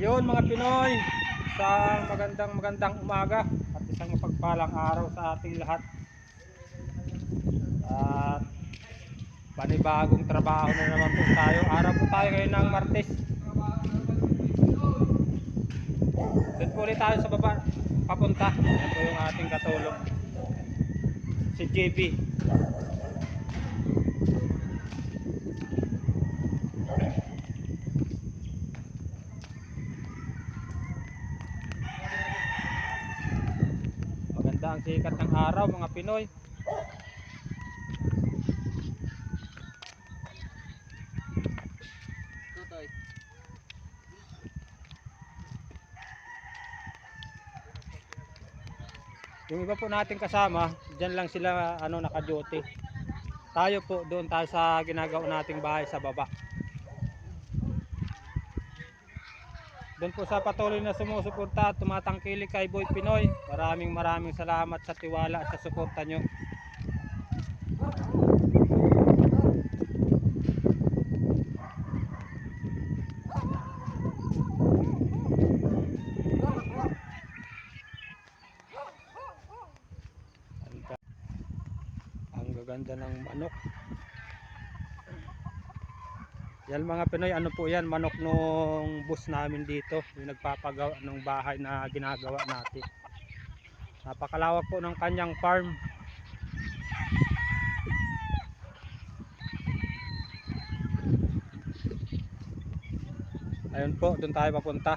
Ayun mga Pinoy, isang magandang magandang umaga at isang mapagpalang araw sa ating lahat. At panibagong trabaho na naman po tayo. Araw po tayo ngayon ng Martes. Doon po tayo sa baba papunta. Po yung ating katulong. Si JB. Maganda ang sikat ng araw mga Pinoy. Tutoy. Yung iba po nating kasama, diyan lang sila ano naka-duty. Tayo po doon tayo sa ginagawa nating bahay sa baba. Doon po sa patuloy na sumusuporta at tumatangkilik kay Boy Pinoy. Maraming maraming salamat sa tiwala at sa suporta nyo. Ang ga- Ang gaganda ng manok. Yan mga Pinoy, ano po yan, manok nung bus namin dito, yung nagpapagawa ng bahay na ginagawa natin. Napakalawak po ng kanyang farm. Ayun po, doon tayo papunta.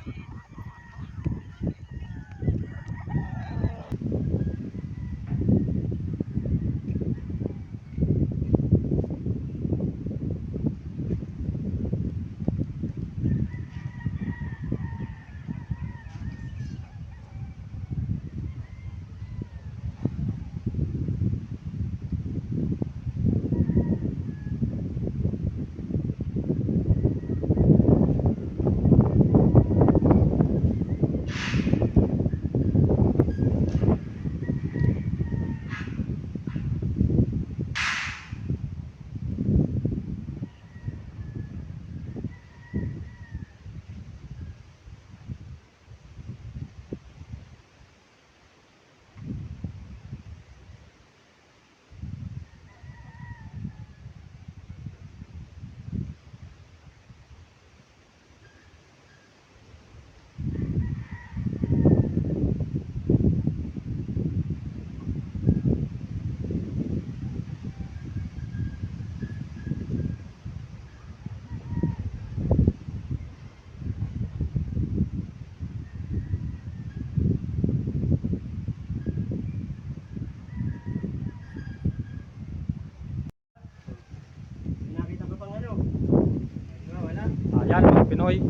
Pinoy.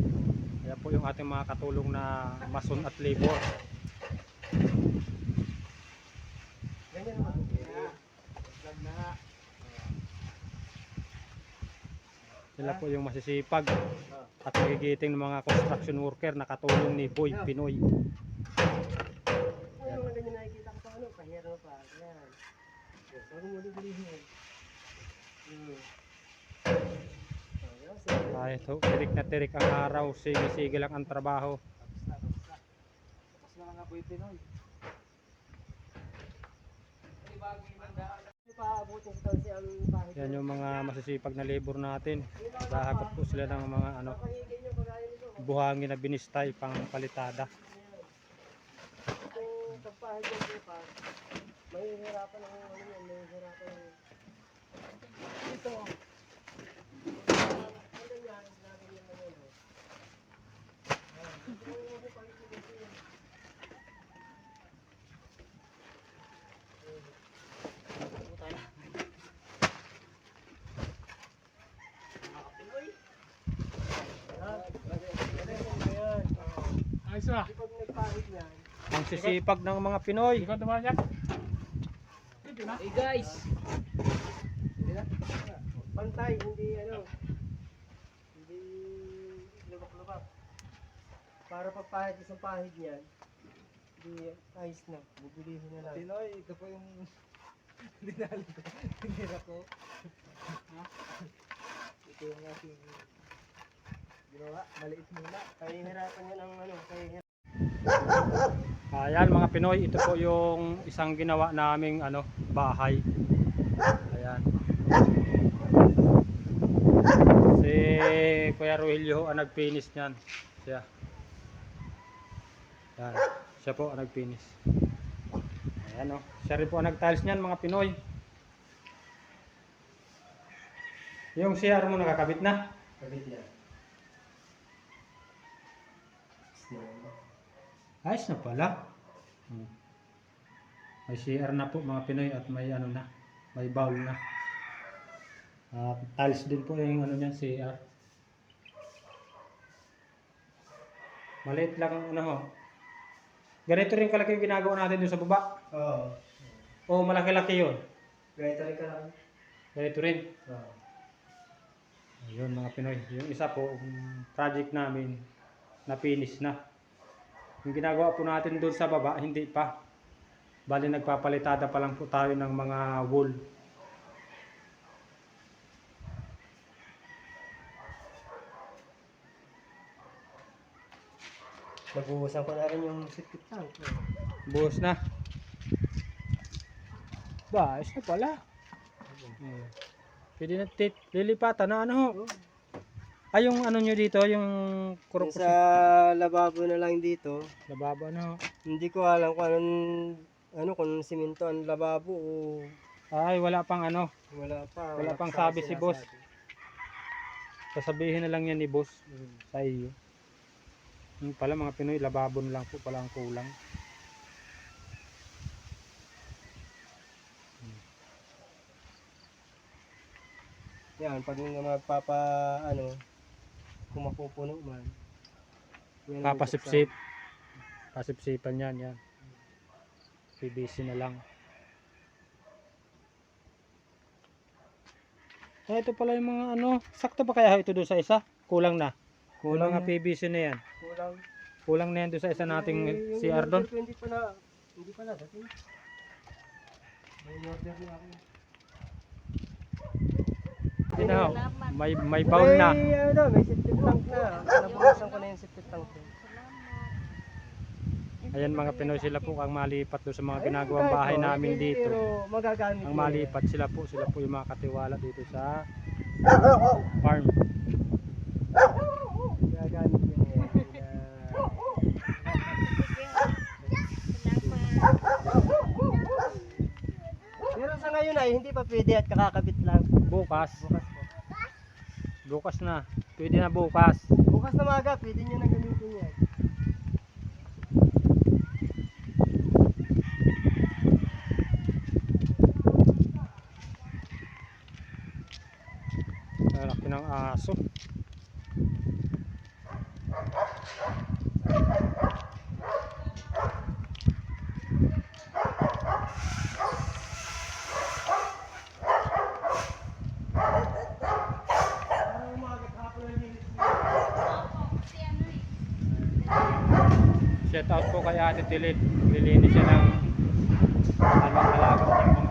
Ayan po yung ating mga katulong na mason at labor. Ganyan naman. Sila po yung masisipag at nagigiting ng mga construction worker na katulong ni Boy Pinoy. Ano mga ganyan nakikita ko ano? Pahero pa. Yan. Huwag mo. Hmm. Ay, to, tirik na tirik ang araw, sige-sige lang ang trabaho. Tapos na, tapos na. Tapos na nga po yung Pinoy. Yan yung mga masisipag na labor natin. Dahakot po sila ng mga ano, buhangin na binistay pang palitada. Kung pagpahid yung lupa, may hirapan ang ano yan, may hirapan ang... Ito. Ano yan, lagi yan na yan. oh. Ayan. Ito yung mga palitin ito yun. Ito tayo. Mga Pinoy. Ayan. Ayos na. Pag nagpahid yan, Ang sisipag ng mga Pinoy. Ikaw naman yan. Hindi na. Hey guys! Hindi? Pantay, hindi ano. Hindi lubak-lubak. Para pagpahid isang pahid niyan, hindi ayos na. Bubulihin na lang. Pinoy, ito po yung dinali ko. Tinira ko. Ha? Ito yung ating gawa. Maliit muna. Kaya hirapan yun ang ano. Kaya hirapan. Ayan mga Pinoy, ito po yung isang ginawa naming ano, bahay. Ayan. Si Kuya Ruelio ang nagpinis niyan. Siya. Ayan. Siya po ang nagpinis. Ayan o. Siya rin po ang nagtiles niyan mga Pinoy. Yung CR mo nakakabit na. Kabit yan. Ayos na pala. Hmm. May CR na po mga Pinoy at may ano na, may bowl na. At tiles din po yung ano niyan CR. Maliit lang ang ano ho. Ganito rin kalaki yung ginagawa natin dun sa baba. Oo. O malaki-laki yun. Ganito rin ka lang. Ganito rin. Oo. Ayun mga Pinoy. Yung isa po, yung project namin, na finish na. Yung ginagawa po natin doon sa baba, hindi pa. Bali nagpapalitada pa lang po tayo ng mga wool. Mag-uusan ko na rin yung septic tank. Buhos na. Ba, ayos na pala. Hmm. Pwede na tit lilipatan na ano ho. Ay, yung ano nyo dito, yung kurok sa lababo na lang dito, Nababa na ho. hindi ko alam kung anong ano kung simento ang lababo o Ay, wala pang ano. wala pa. Wala pang pa sabi si boss. Sasabihin na lang yan ni boss Mm. sa iyo. Yung pala mga Pinoy, lababo na lang po pala ang kulang. Yan, pag magpapa ano kung mapupuno man. Papasipsip. Pasipsipan yan, yan. PVC na lang. Ah, ito pala yung mga ano, sakto ba kaya ito doon sa isa? Kulang na. Kulang nga PVC na yan. Kulang. Kulang na yan doon sa isa nating yung CR doon. Hindi pa na, hindi pa na dati. May order na ako. Hindi na, oh. may, may bowl na. May, ano, may septic tank na. Nabukasan ko na yung septic tank ko. Ayan mga Pinoy sila po ang malipat doon sa mga ginagawang bahay po, namin dito. Pero magagamit Ang malipat sila po, sila po yung mga katiwala dito sa farm. Magagamit. Kaya, Pero sa ngayon ay hindi pa pwede at kakakabit lang. Bukas, Bukas. Bukas na. Pwede na bukas. Bukas na maga, pwede nyo na gamitin yan. Ang laki ng aso. Shout out po kay Ate Tilit. Lilinis siya ng alawang alaga ng mga aso.